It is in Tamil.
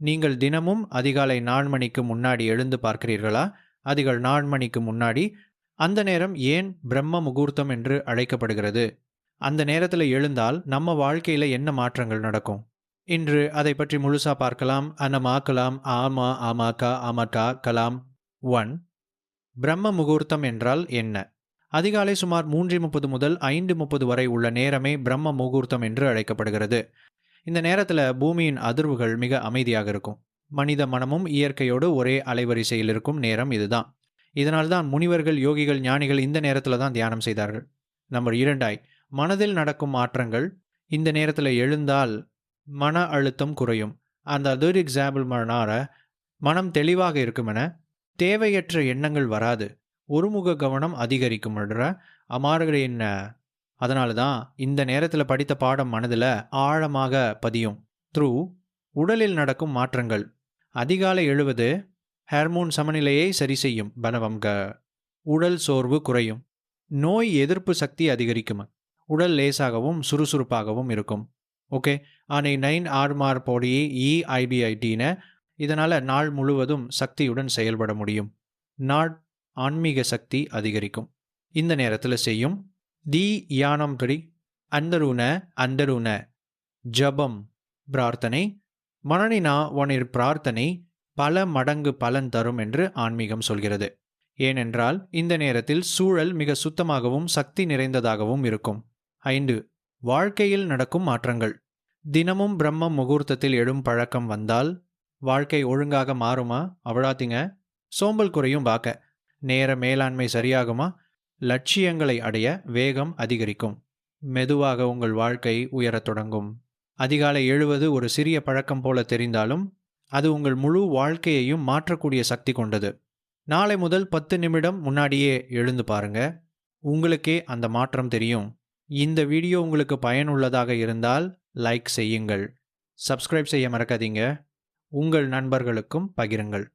நீங்கள் தினமும் அதிகாலை நாலு மணிக்கு முன்னாடி எழுந்து பார்க்கிறீர்களா? அதிகள் நாலு மணிக்கு முன்னாடி. அந்த நேரம் ஏன் பிரம்ம முகூர்த்தம் என்று அழைக்கப்படுகிறது? அந்த நேரத்தில் எழுந்தால் நம்ம வாழ்க்கையில் என்ன மாற்றங்கள் நடக்கும்? இன்று அதை பற்றி முழுசா பார்க்கலாம். அனமாக்கலாம் ஆமா ஆமாக்கா ஆமாக்கா கலாம். ஒன். பிரம்ம முகூர்த்தம் என்றால் என்ன? அதிகாலை சுமார் மூன்று முப்பது முதல் ஐந்து முப்பது வரை உள்ள நேரமே பிரம்ம முகூர்த்தம் என்று அழைக்கப்படுகிறது. இந்த நேரத்தில் பூமியின் அதிர்வுகள் மிக அமைதியாக இருக்கும். மனித மனமும் இயற்கையோடு ஒரே அலைவரிசையில் இருக்கும் நேரம் இதுதான். இதனால்தான் முனிவர்கள் யோகிகள் ஞானிகள் இந்த நேரத்தில் தான் தியானம் செய்தார்கள். நம்பர் இரண்டாய் மனதில் நடக்கும் மாற்றங்கள் இந்த நேரத்தில் எழுந்தால் மன அழுத்தம் குறையும். அந்த அதர் எக்ஸாம்பிள் மனார மனம் தெளிவாக இருக்குமென தேவையற்ற எண்ணங்கள் வராது. ஒருமுக கவனம் அதிகரிக்கும். அமார்களின் அதனால தான் இந்த நேரத்தில் படித்த பாடம் மனதில் ஆழமாக பதியும். த்ரூ உடலில் நடக்கும் மாற்றங்கள். அதிகாலை எழுவது ஹார்மோன் சமநிலையை சரி செய்யும் பனவம்க. உடல் சோர்வு குறையும். நோய் எதிர்ப்பு சக்தி அதிகரிக்கும். உடல் லேசாகவும் சுறுசுறுப்பாகவும் இருக்கும். ஓகே? ஆனை நைன் ஆர்மார் போடி இஐபிஐடின்னு இதனால் நாள் முழுவதும் சக்தியுடன் செயல்பட முடியும். நாள் ஆன்மீக சக்தி அதிகரிக்கும். இந்த நேரத்தில் செய்யும் தி யானம் துடி அந்தருண அந்தருண ஜபம் பிரார்த்தனை. மனநினா ஒனிர் பிரார்த்தனை. பல மடங்கு பலன் தரும் என்று ஆன்மீகம் சொல்கிறது. ஏனென்றால் இந்த நேரத்தில் சூழல் மிக சுத்தமாகவும் சக்தி நிறைந்ததாகவும் இருக்கும். ஐந்து வாழ்க்கையில் நடக்கும் மாற்றங்கள். தினமும் பிரம்ம முகூர்த்தத்தில் எழும் பழக்கம் வந்தால் வாழ்க்கை ஒழுங்காக மாறுமா? அவ்வளாத்திங்க. சோம்பல் குறையும் பார்க்க நேர மேலாண்மை சரியாகுமா? லட்சியங்களை அடைய வேகம் அதிகரிக்கும். மெதுவாக உங்கள் வாழ்க்கை உயரத் தொடங்கும். அதிகாலை எழுவது ஒரு சிறிய பழக்கம் போல தெரிந்தாலும் அது உங்கள் முழு வாழ்க்கையையும் மாற்றக்கூடிய சக்தி கொண்டது. நாளை முதல் பத்து நிமிடம் முன்னாடியே எழுந்து பாருங்க. உங்களுக்கே அந்த மாற்றம் தெரியும். இந்த வீடியோ உங்களுக்கு பயனுள்ளதாக இருந்தால் லைக் செய்யுங்கள். சப்ஸ்கிரைப் செய்ய மறக்காதீங்க. உங்கள் நண்பர்களுக்கும் பகிருங்கள்.